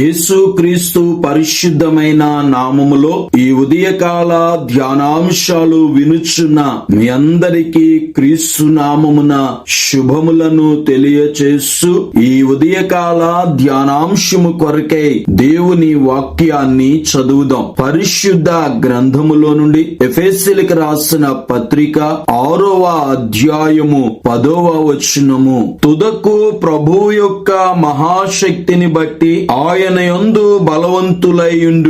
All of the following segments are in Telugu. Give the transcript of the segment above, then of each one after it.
యేసుక్రీస్తు పరిశుద్ధమైన నామములో ఈ ఉదయకాల ధ్యానాంశాలు వినుచున్న మీ అందరికీ క్రీస్తు నామమున శుభములను తెలియచేస్తూ ఈ ఉదయకాల ధ్యానాంశము కొరకై దేవుని వాక్యాన్ని చదువుదాం. పరిశుద్ధ గ్రంథములో నుండి ఎఫెసిలికి రాసిన పత్రిక ఆరవ అధ్యాయము పదవ వచనము. తుదకు ప్రభు యొక్క మహాశక్తిని బట్టి ఆయన యందు బలవంతులైయుండు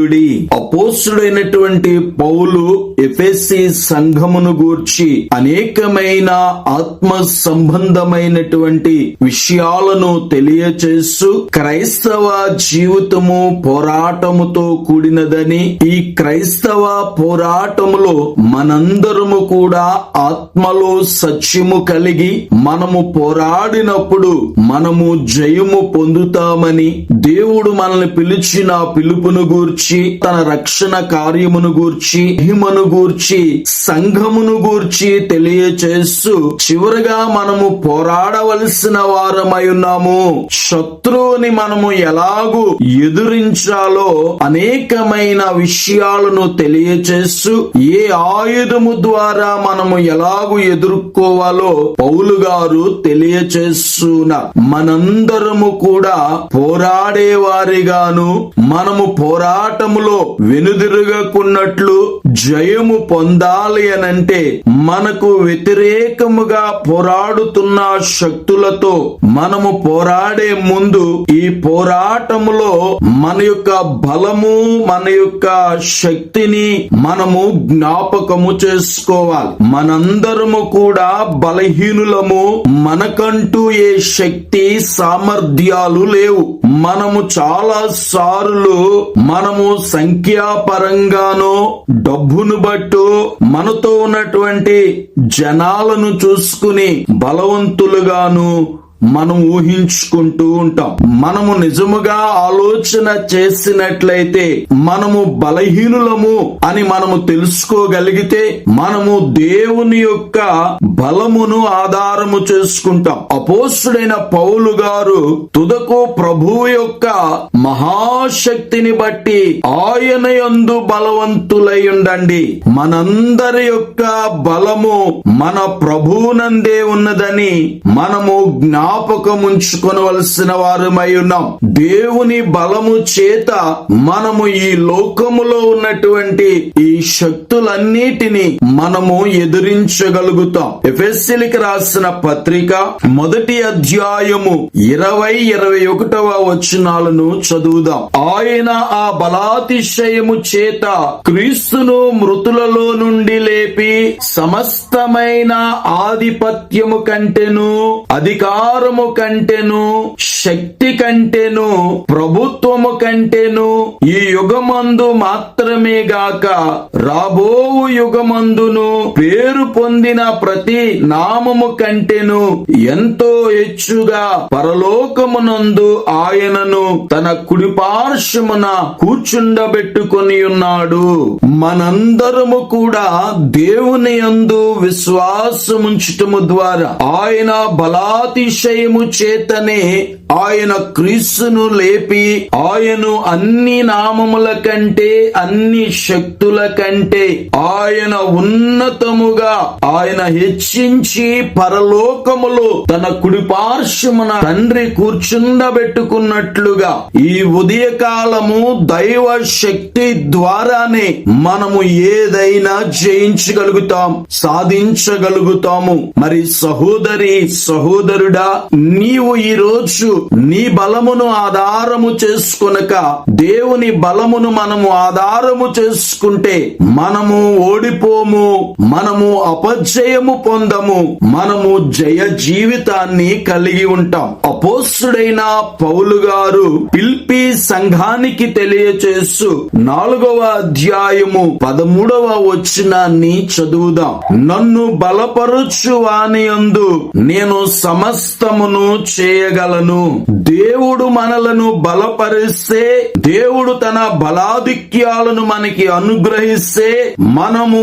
అపోస్తుడైనటువంటి పౌలు ఎఫెసి సంఘమును గూర్చి అనేకమైన ఆత్మ సంబంధమైనటువంటి విషయాలను తెలియచేస్తూ క్రైస్తవ జీవితము పోరాటముతో కూడినదని ఈ క్రైస్తవ పోరాటములో మనందరము కూడా ఆత్మలో సత్యము కలిగి మనము పోరాడినప్పుడు మనము జయము పొందుతామని దేవుడు మన మనల్ని పిలిచిన పిలుపును గూర్చి తన రక్షణ కార్యమును గూర్చి మహిమను గూర్చి సంఘమును గూర్చి తెలియచేస్తూ చివరిగా మనము పోరాడవలసిన వారమై ఉన్నాము. శత్రువుని మనము ఎలాగూ ఎదురించాలో అనేకమైన విషయాలను తెలియచేస్తూ ఏ ఆయుధము ద్వారా మనము ఎలాగూ ఎదుర్కోవాలో పౌలు గారు తెలియచేస్తున్నారు మనందరము కూడా పోరాడేవారిగాను మనము పోరాటములో వెనుదిరగకున్నట్లు జయము పొందాలి అనంటే మనకు వ్యతిరేకముగా పోరాడుతున్న శక్తులతో మనము పోరాడే ముందు ఈ పోరాటములో మన యొక్క బలము మన యొక్క శక్తిని మనము జ్ఞాపకము చేసుకోవాలి. మనందరము కూడా బలహీనులము మనకంటూ ఏ శక్తి సామర్థ్యాలు లేవు. మనము చాలా చాలా సార్లు మనము సంఖ్యాపరంగానో డబ్బును బట్టు మనతో ఉన్నటువంటి జనాలను చూసుకుని బలవంతులుగాను మనం ఊహించుకుంటూ ఉంటాం. మనము నిజముగా ఆలోచన చేసినట్లయితే మనము బలహీనులము అని మనము తెలుసుకోగలిగితే మనము దేవుని యొక్క బలమును ఆధారము చేసుకుంటాం. అపోస్తుడైన పౌలు గారు తుదకు ప్రభువు యొక్క మహాశక్తిని బట్టి ఆయన యందు బలవంతులై ఉండండి. మనందరి యొక్క బలము మన ప్రభునందే ఉన్నదని మనము జ్ఞా ఉంచుకొనవలసిన వారమై ఉన్నాం దేవుని బలము చేత మనము ఈ లోకములో ఉన్నటువంటి ఈ శక్తులన్నిటిని మనము ఎదురించగలుగుతాం. ఎఫ్ఎస్సీలకి రాసిన పత్రిక మొదటి అధ్యాయము ఇరవై ఇరవై ఒకటవ వచనాలను చదువుదాం. ఆయన ఆ బలాతిశయము చేత క్రీస్తును మృతులలో నుండి లేపి సమస్తమైన ఆధిపత్యము కంటెను అధికారము కంటేను శక్తి కంటేను ప్రభుత్వము కంటేను ఈ యుగమందు మాత్రమే గాక రాబోవు యుగమందును పేరు పొందిన ప్రతి నామము కంటేను ఎంతో హెచ్చుగా పరలోకమునందు ఆయనను తన కుడిపార్శ్వమున కూర్చుండబెట్టుకొని ఉన్నాడు. మనందరము కూడా దేవుని యందు విశ్వాసముంచటము ద్వారా ఆయన బలాతిశయము చేతనే ఆయన క్రీస్తును లేపి ఆయన అన్ని నామముల కంటే అన్ని శక్తుల కంటే ఆయన ఉన్నతముగా ఆయన హెచ్చించి పరలోకములో తన కుడిపార్శ్వమున తండ్రి కూర్చుండబెట్టుకున్నట్లుగా ఈ ఉదయకాలము దైవ శక్తి ద్వారానే మనము ఏదైనా జయించగలుగుతాం సాధించగలుగుతాము. మరి సహోదరి సహోదరుడా నీవు ఈ రోజు నీ బలమును ఆధారము చేసుకొనక దేవుని బలమును మనము ఆధారము చేసుకుంటే మనము ఓడిపోము మనము అపజయము పొందము మనము జయ జీవితాన్ని కలిగి ఉంటాం. అపోస్తుడైన పౌలు గారు పిల్పి సంఘానికి తెలియచేస్తూ నాలుగవ అధ్యాయము పదమూడవ వచనాన్ని చదువుదాం. నన్ను బలపరుచు వాని నేను సమస్తమును చేయగలను. Boom. దేవుడు మనలను బలపరిస్తే దేవుడు తన బలాధిక్యాలను మనకి అనుగ్రహిస్తే మనము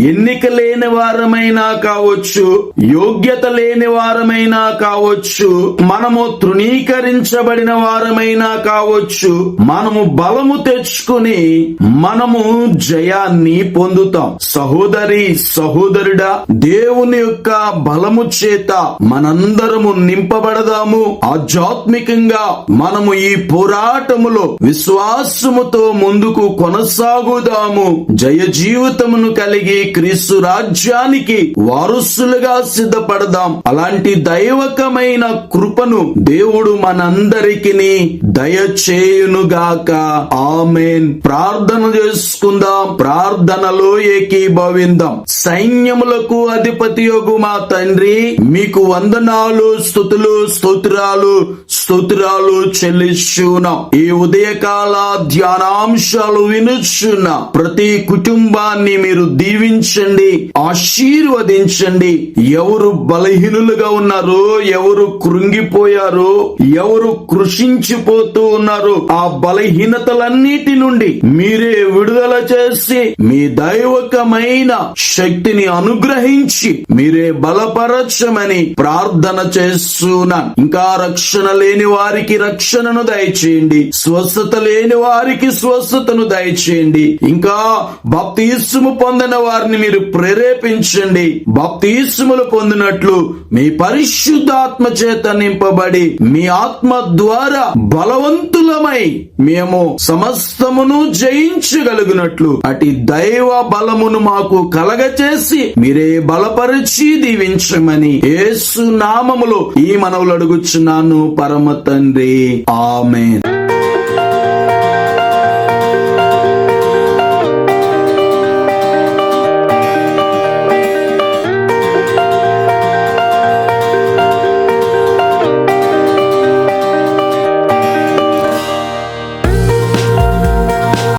ఎన్నిక లేని వారమైనా కావచ్చు యోగ్యత లేని వారమైనా కావచ్చు మనము తృణీకరించబడిన వారమైనా కావచ్చు మనము బలము తెచ్చుకుని మనము జయాన్ని పొందుతాం. సహోదరి సహోదరుడా దేవుని యొక్క బలము చేత మనందరము నింపబడదాము. ఆధ్యాత్మిక ఆధ్యాత్మికంగా మనము ఈ పోరాటములో విశ్వాసముతో ముందుకు కొనసాగుదాము. జయ జీవితమును కలిగి క్రీస్తు రాజ్యానికి వారసులుగా సిద్ధపడదాం. అలాంటి దైవకమైన కృపను దేవుడు మనందరికి దయచేయునుగాక. ఆమెన్. ప్రార్థన చేసుకుందాం. ప్రార్థనలో ఏకీభవిందాం. సైన్యములకు అధిపతి యొగు మా తండ్రి మీకు వందనాలు స్థుతులు స్తోత్రాలు స్తోత్రాలు చెల్లిస్తున్నాం ఈ ఉదయకాల ధ్యానాంశాలు వినుచున్న. ప్రతి కుటుంబాన్ని మీరు దీవించండి ఆశీర్వదించండి. ఎవరు బలహీనులుగా ఉన్నారో ఎవరు కృంగిపోయారో ఎవరు కృషించిపోతూ ఉన్నారో ఆ బలహీనతలన్నిటి నుండి మీరే విడుదల చేసి మీ దైవకమైన శక్తిని అనుగ్రహించి మీరే బలపరచమని ప్రార్థన చేస్తున్నాను ఇంకా రక్షణ లేని వారికి రక్షణను దయచేయండి. స్వస్థత లేని వారికి స్వస్థతను దయచేయండి. ఇంకా భక్తిస్సుము పొందిన వారిని మీరు ప్రేరేపించండి. భక్తిస్సుములు పొందినట్లు మీ పరిశుద్ధాత్మ చేత నింపబడి మీ ఆత్మ ద్వారా బలవంతులమై మేము సమస్తమును జయించగలిగినట్లు అటు దైవ బలమును మాకు కలగచేసి మీరే బలపరిచి దీవించమని ఏసు నామములో ఈ మనవులు అడుగుచున్నాను. పరమ తండ్రి ఆమెన్.